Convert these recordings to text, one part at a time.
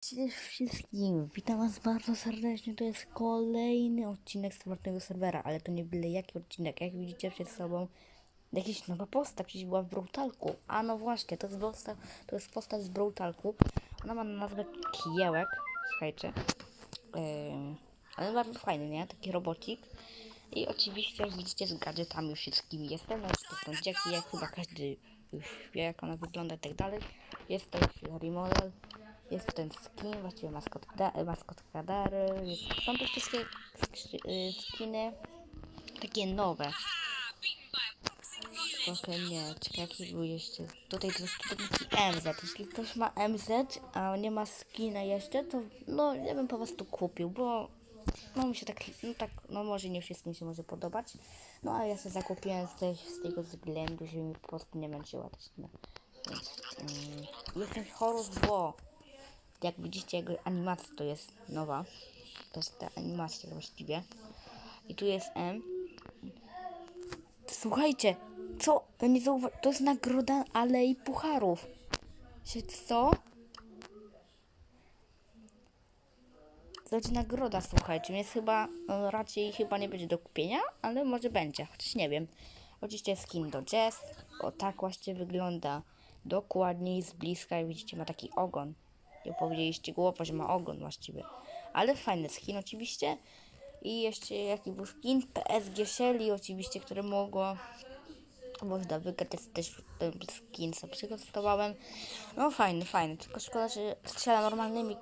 Cześć wszystkim, witam was bardzo serdecznie, to jest kolejny odcinek z serwera, ale to nie byle jaki odcinek, jak widzicie przed sobą jakaś nowa postać, przecież była w Brutalku, a no właśnie, to jest postać, to jest postać z Brutalku, ona ma nazwę Kiełek, słuchajcie, Ym, ale bardzo fajny, nie, taki robocik. I oczywiście jak widzicie z gadżetami wszystkimi jestem, no to są dzieki, jak chyba każdy już wie jak ona wygląda i tak dalej, jest to remodel, jest ten skin, właściwie maskotka, maskotka. Jest, są to wszystkie y, skiny takie nowe. Trochę nie, czekaj, jaki był jeszcze. Tutaj to jest taki MZ. Jeśli ktoś ma MZ, a nie ma skina jeszcze, to no ja bym po prostu kupił, bo no mi się tak, no tak, no może nie wszystkim się może podobać. No ale ja sobie zakupiłem z, tej, z tego względu, żeby mi po prostu nie męczyła ta. Więc mm, jestem Horus Bo. Jak widzicie, jego animacja to jest nowa. To jest ta animacja właściwie. I tu jest M. Słuchajcie, co? Ja nie zauwa- to jest nagroda Alei Pucharów. Się co? To jest nagroda, słuchajcie, więc chyba no, raczej chyba nie będzie do kupienia, ale może będzie, chociaż nie wiem. Oczywiście skin do jazz. O tak właśnie wygląda. Dokładniej z bliska, jak widzicie, ma taki ogon. Nie powiedzieliście że ma ogon właściwie. Ale fajny skin oczywiście. I jeszcze jaki był skin? PSG Shelly oczywiście, które mogło można wygrać. Jest też ten skin, co przygotowałem. No fajny, fajny. Tylko szkoda, że strzela normalnymi,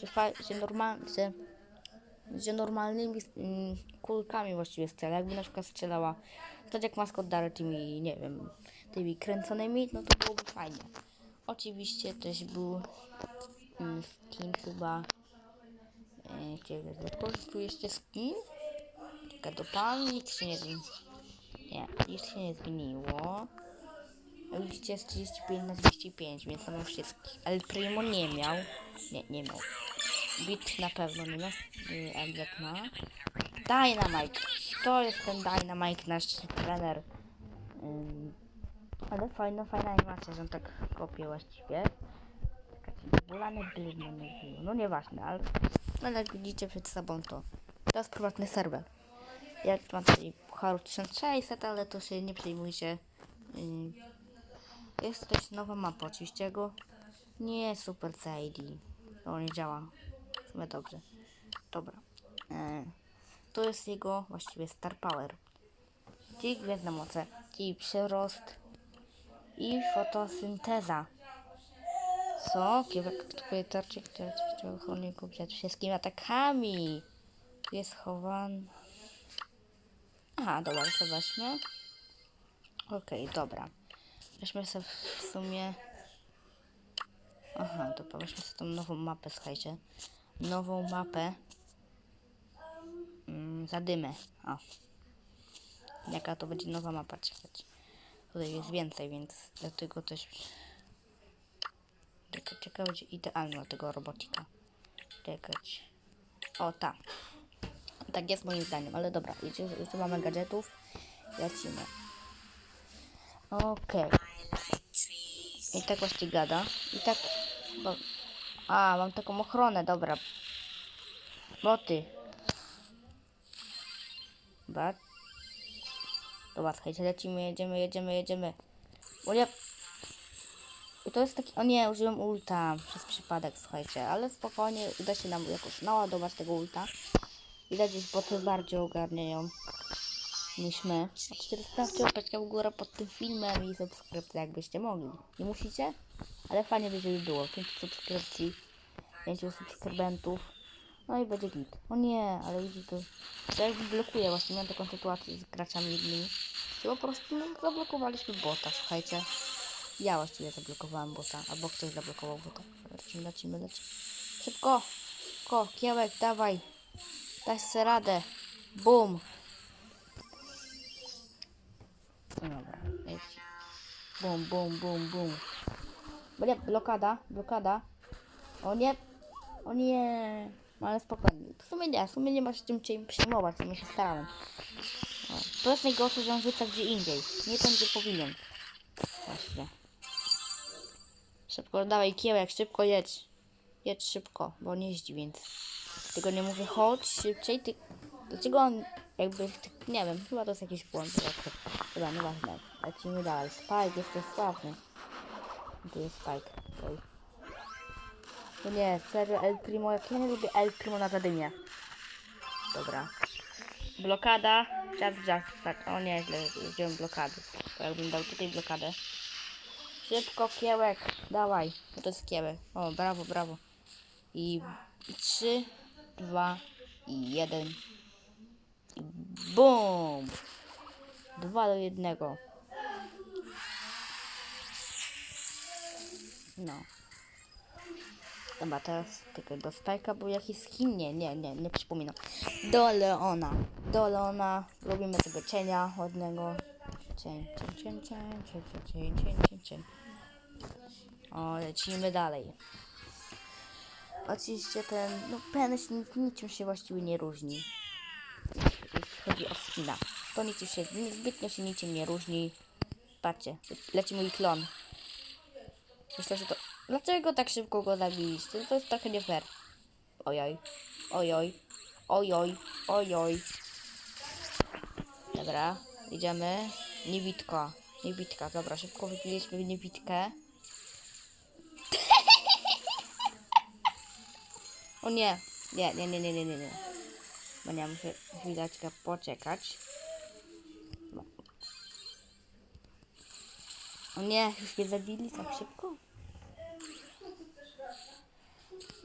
że, fa- że, normal, że, że normalnymi mm, kulkami właściwie strzela. Jakby na przykład strzelała tak jak maskot Dary tymi, nie wiem, tymi kręconymi, no to byłoby fajnie. Oczywiście też był skin chyba. E, Czekaj, do tu jeszcze skin. Czekaj, do pan nic się nie zmieniło. Nie, nic się nie zmieniło. Widzicie jest 35 na 35, więc to mam wszystkich. Ale Primo nie miał. Nie, nie miał. Bit na pewno nie miał. Emblek ma. Dynamite. To jest ten Dynamite, nasz trener. Ym, ale fajna, fajna animacja, że on tak kopie właściwie. Taka bulany blizny nie było. No nieważne, ale, ale jak widzicie przed sobą to to jest prywatny serwer. Ja mam tutaj Pucharu 1600, ale to się nie przejmujcie. Ym, Jest też nowa mapa oczywiście go. Nie Super CD. To nie działa. Sumie dobrze. Dobra. E, to jest jego właściwie Star Power. Czyli gwiezdne moce, czyli przyrost i fotosynteza. Co? Kiewek atakuje tarczy, które chciał ochronniku przed wszystkimi atakami. Jest chowany. Aha, dobra, zobaczmy. Okej, dobra. Weźmy sobie w sumie... Aha, dobra, weźmy sobie tą nową mapę, słuchajcie. Nową mapę. Mm, zadymę. O. Jaka to będzie nowa mapa, czekać. Tutaj jest więcej, więc dlatego też... Czekaj, czekaj, będzie idealna dla tego robotika. Czekać. O, ta. Tak jest moim zdaniem, ale dobra, już, już tu mamy gadżetów. Lecimy. Okej. I tak właśnie gada. I tak... Bo... A, mam taką ochronę, dobra. Boty. Bat. Dobra, słuchajcie, lecimy, jedziemy, jedziemy, jedziemy. O nie... I to jest taki... O nie, użyłem ulta przez przypadek, słuchajcie. Ale spokojnie, uda się nam jakoś naładować tego ulta. Widać, że boty bardziej ogarniają niż my. Oczywiście zostawcie łapeczkę w górę pod tym filmem i subskrypcję, jakbyście mogli. Nie musicie, ale fajnie by, było. 5 subskrypcji, 5 subskrybentów. No i będzie git. O nie, ale widzi to... To jakby blokuje właśnie, miałem taką sytuację z graczami jednymi. że po prostu no, zablokowaliśmy bota, słuchajcie. Ja właściwie zablokowałem bota, albo ktoś zablokował bota. Lecimy, lecimy, lecimy. Szybko! Szybko, kiełek, dawaj! Daj sobie radę! Bum! No dobra, leci. Bum, bum, bum, bum. Bля, blokada, blokada. O nie, o nie. No ale spokojnie. W sumie nie, w sumie nie ma się czym czym przejmować, w sumie się starałem. O, to jest najgorsze, że on rzuca gdzie indziej. Nie tam, gdzie powinien. Właśnie. Szybko, dawaj kiełek, szybko jedź. Jedź szybko, bo on jeździ, więc... Tylko nie mówię chodź szybciej, ty... Dlaczego on jakby... ty- Nie wiem, chyba to jest jakiś błąd. prostu. Dobra, nieważne. Lecimy dalej. Spike, jesteś sławny. Tu jest Spike. Oj. No nie, serio El Primo, jak ja nie lubię El Primo na zadymie. Dobra. Blokada. Czas, czas, tak. O nie, źle wziąłem blokady. Bo jakbym dał tutaj blokadę. Szybko, kiełek. Dawaj. To jest kiełek. O, brawo, brawo. I trzy, dwa i jeden. I BUM! Dwa do jednego. No. Dobra, teraz tylko do Spike'a, bo jakiś skin, nie, nie, nie, nie przypominam. Do Leona. Do Leona. Robimy sobie cienia ładnego. Cień, cień, cień, cień, cień, cień, cień, cień, cień. O, lecimy dalej. Oczywiście ten, no pen się nic- niczym się właściwie nie różni. Jeśli chodzi o skina. To niczym się, zbytnio się niczym nie różni. Patrzcie, leci mój klon. Myślę, że to... Dlaczego tak szybko go zabiliście? To jest trochę nie fair. Ojoj. Ojoj. Ojoj. Ojoj. Dobra. Idziemy. Niewitka. Niewitka. Dobra, szybko wypiliśmy niewitkę. O nie. Nie, nie, nie, nie, nie, nie, nie. Bo nie muszę chwileczkę poczekać. O nie, już mnie zabili tak szybko.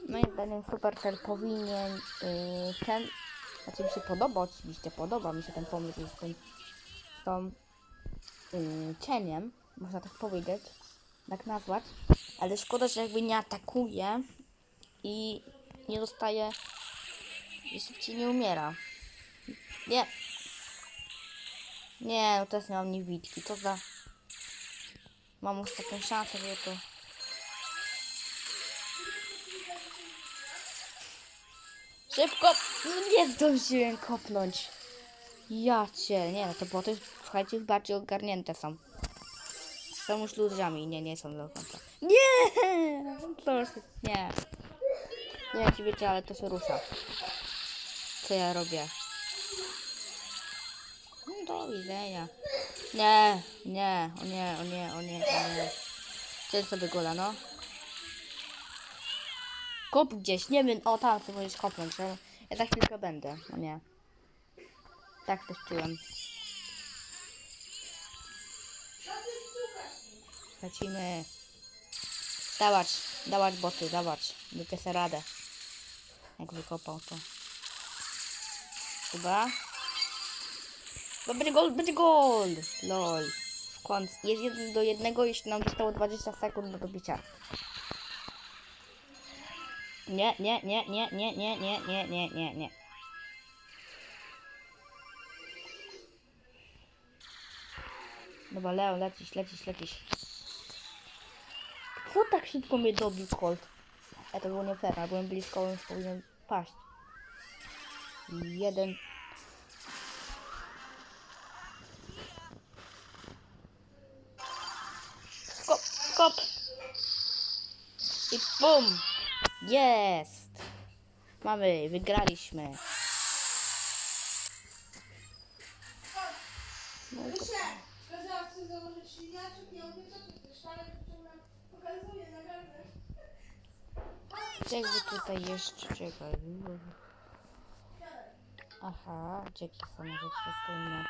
Moim zdaniem Supercell powinien yy, ten, znaczy mi się podoba oczywiście, podoba mi się ten pomysł z tym, z tą yy, cieniem, można tak powiedzieć, tak nazwać, ale szkoda, że jakby nie atakuje i nie dostaje i szybciej nie umiera. Nie. Nie, no teraz nie mam niewidki, co za... Mam taką szansę, że to... Szybko! No nie zdążyłem kopnąć. Ja cię, nie no to boty, słuchajcie, już bardziej ogarnięte są. Są już ludziami, nie, nie są do końca. Nie! Już, nie. Nie wiem, czy wiecie, ale to się rusza. Co ja robię? No do widzenia. Nie, nie, o nie, o nie, o nie, o nie. Cześć sobie gola, no. Kop gdzieś, nie wiem, o tam sobie możesz kopnąć, ja za chwilkę będę, o nie. Tak też czułem. Lecimy. Dawać, dawać boty, dawać. Będę sobie radę. Jak wykopał to. Chyba. Będzie gol, będzie gol! Lol. W końcu. Jest jeden do jednego, jeśli nam zostało 20 sekund do dobicia. Nie, nie, nie, nie, nie, nie, nie, nie, nie, nie, nie. Dobra, Leo, lecisz, lecisz, lecisz. Co tak szybko mnie dobił Colt? Ja to było nie fair, byłem blisko, więc powinien paść. Jeden. Kop, kop. I bum. Jest. Mamy, wygraliśmy. To pokazuje na gardę. Jakby tutaj jeszcze czekaj. Aha, dzięki są może przestoimy.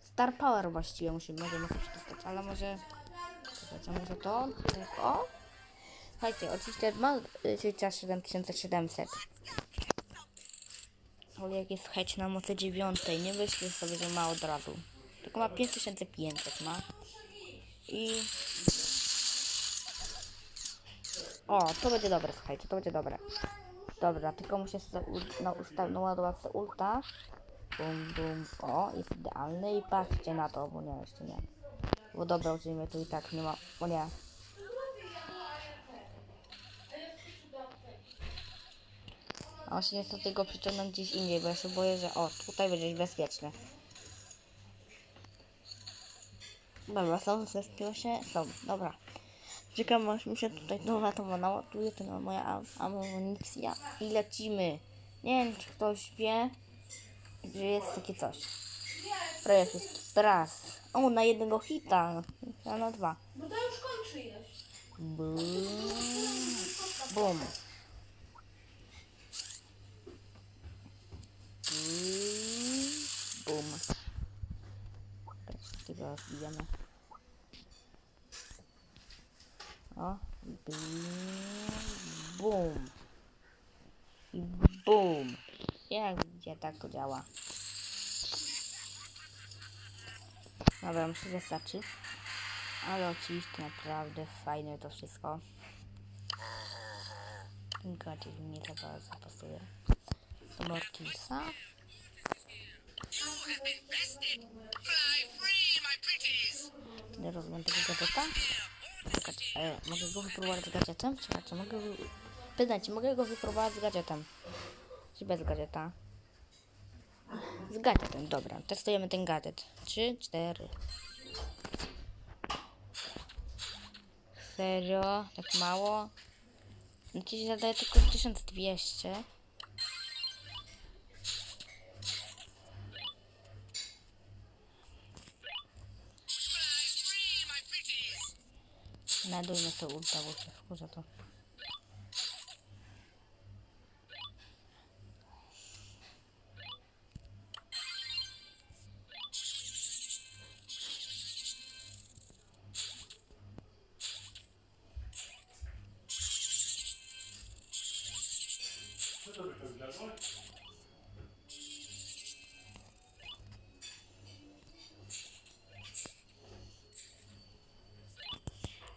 Star Power właściwie musimy, możemy sobie przetestać, ale może... Czekajcie, może to? O? Słuchajcie, oczywiście ma y, życia 7700. Ale jak jest heć na mocy dziewiątej, nie myślę sobie, że ma od razu. Tylko ma 5500 ma. I... O, to będzie dobre, słuchajcie, to będzie dobre. Dobra, tylko muszę na usta- naładować sobie ulta. Bum, bum. O, jest idealny i patrzcie na to, bo nie, jeszcze nie. Bo dobra, użyjmy tu i tak nie ma, o nie. A właśnie niestety go przyciągnąć gdzieś indziej, bo ja się boję, że o, tutaj będzie bezpieczne. Dobra, są, zespią się, są, dobra. Czekam aż mi się tutaj nowa to naładuje, to na moja am- amunicja i lecimy. Nie wiem czy ktoś wie, że jest takie coś. Projekt jest raz. O, na jednego hita. A na dwa. Bo to już kończy ileś. Bum. Bum. Bum. Teraz tego rozbijamy. O. Bum. I Bum. Jak widzicie, tak to działa. Dobra, myślę, że wystarczy. Ale oczywiście naprawdę fajne to wszystko. Gadżet mi nie za bardzo pasuje. Do Mortisa. Nie rozumiem tego gadżeta. Czekać, e, mogę go wypróbować z gadżetem? Czekajcie, mogę... wy- Pytać, mogę go wypróbować z gadżetem? Czy bez gadżeta? Z gadżetem, dobra. Testujemy ten gadżet. Trzy, cztery. Serio? Tak mało? No ci się zadaje tylko 1200. Nadujmy sobie ulta, bo się wkurza to.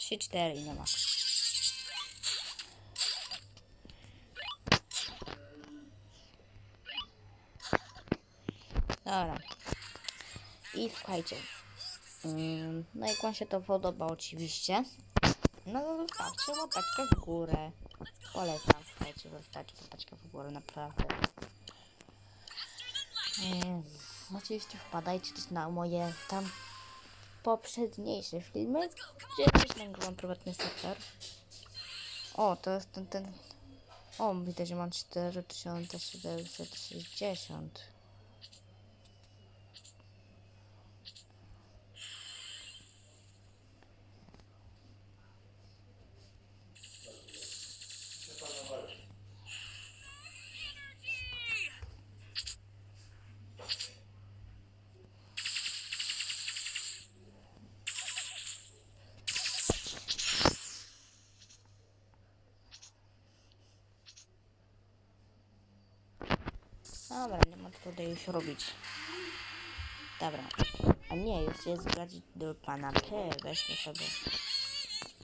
Trzy, cztery i nie ma. Dobra. I słuchajcie. Mm, no jak wam się to podoba oczywiście. No to zostawcie łapeczkę w górę. Polecam, słuchajcie, zostawcie łapeczkę w górę, naprawdę. Mm, oczywiście wpadajcie też na moje tam poprzedniejsze filmy, gdzie nagrywam prywatny serwer. O, to jest ten, ten... O, widzę, że mam 4760. Dobra, nie ma tutaj już robić. Dobra. A nie, jeszcze jest gadżet do pana P. Weźmy sobie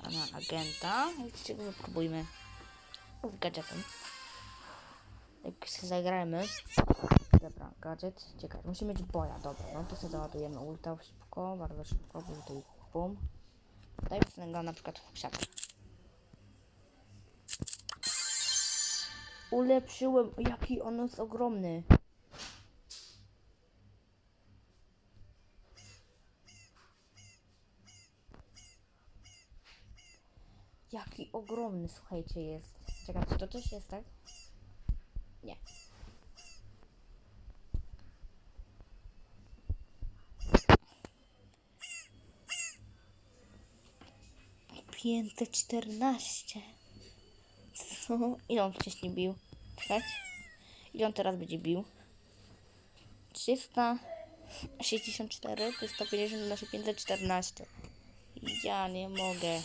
pana agenta. Jeszcze go wypróbujmy. Z gadżetem. Jak się zagrajmy. Dobra, gadżet. Ciekawe, musimy mieć boja. Dobra, no to sobie załadujemy ulta szybko, bardzo szybko. Bo tutaj bum. Dajmy sobie go na przykład w krzak. Ulepszyłem. Jaki on jest ogromny. Jaki ogromny, słuchajcie, jest. Czekajcie, to też jest, tak? Nie. Pięte czternaście. Ile on wcześniej bił? Czekać. Ile on teraz będzie bił? 364 to 150 na 514. Ja nie mogę.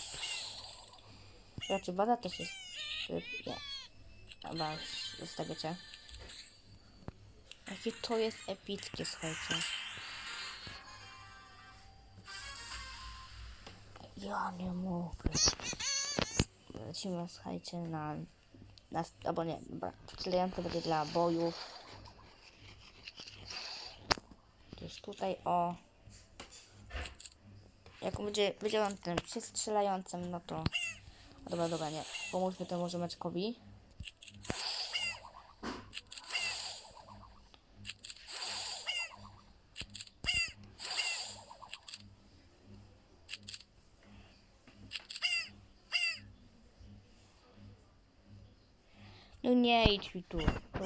Raczej bada też jest. y, Nie. Dobra, zostawiacie. Jakie to jest epickie, słuchajcie. Ja nie mogę. Lecimy, słuchajcie, na... na albo nie. Wcielające będzie dla bojów. Gdzieś tutaj, o. Jak będzie, będzie on tym przestrzelającym, no to... Dobra, dobra, nie. Pomóżmy temu rzemeczkowi. No nie idź mi tu, tu.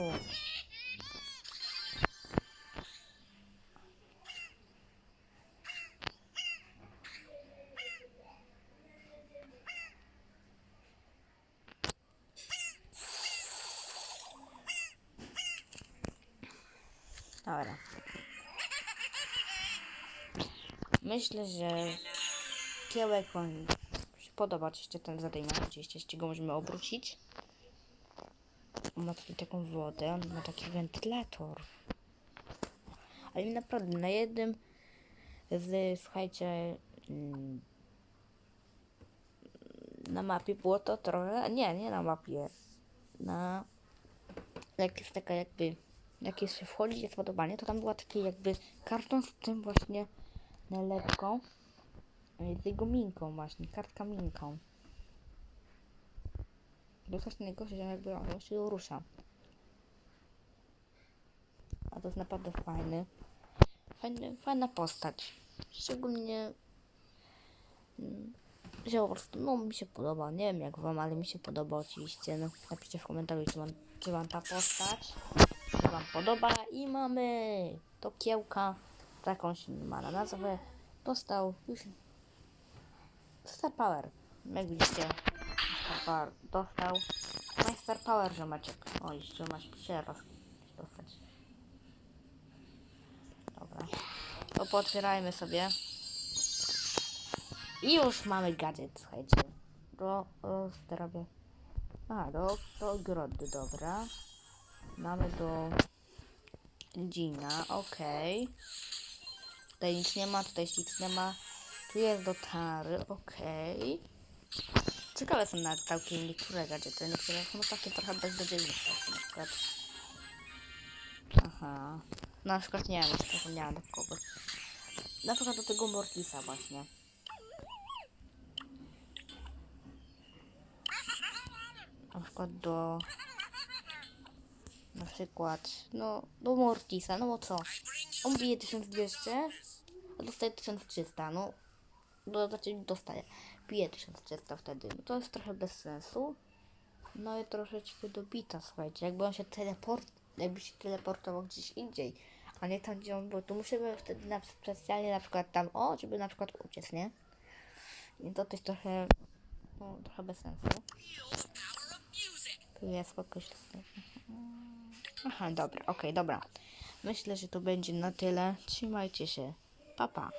Dobra. Myślę, że kiełek wam się podoba. Oczywiście ten zadymak, oczywiście jeszcze go możemy obrócić. Ma tutaj taką wodę, on ma taki wentylator. Ale naprawdę na jednym z, słuchajcie, mm, na mapie było to trochę, nie, nie na mapie, na, jak jest taka jakby, jak jest się wchodzi, jest to tam była taki jakby karton z tym właśnie nalepką, z jego minką właśnie, kartka minką. Bo coś najgorsze, że jakby on się rusza. A to jest naprawdę fajny. Fajny, fajna postać. Szczególnie mm, po prostu, no mi się podoba. Nie wiem jak wam, ale mi się podoba oczywiście. No, napiszcie w komentarzu, czy wam, czy wam ta postać się wam podoba. I mamy to kiełka. Taką się ma na nazwę. Dostał już Star Power. Jak widzicie, Power dostał. My Star Power, ziomeczek. O, jeszcze masz przerwas dostać. Dobra. To pootwierajmy sobie. I już mamy gadżet, słuchajcie. Do zdrowia. A, do, do ogrody, dobra. Mamy do Gina, okej. Tutaj nic nie ma, tutaj nic nie ma. Tu jest do Tary, okej. Ciekawe są na całkiem niektóre gadżety. Niektóre są takie trochę beznadziejne. Na przykład. Aha. Na przykład nie wiem, już zapomniałam do kogo. Na przykład do tego Mortisa właśnie. Na przykład do... Na przykład, no, do Mortisa, no bo co? On bije 1200, a dostaje 1300, no. Do, znaczy dostaje. Bije 1300 wtedy. No to jest trochę bez sensu. No i troszeczkę dobita, słuchajcie. Jakby on się teleport, jakby się teleportował gdzieś indziej, a nie tam, gdzie on był, to musimy wtedy na, specjalnie na przykład tam, o, żeby na przykład uciec, nie? I to jest trochę, no, trochę bez sensu. Tu jest kogoś. Aha, dobra, okej, dobra. Myślę, że to będzie na tyle. Trzymajcie się. Pa, pa.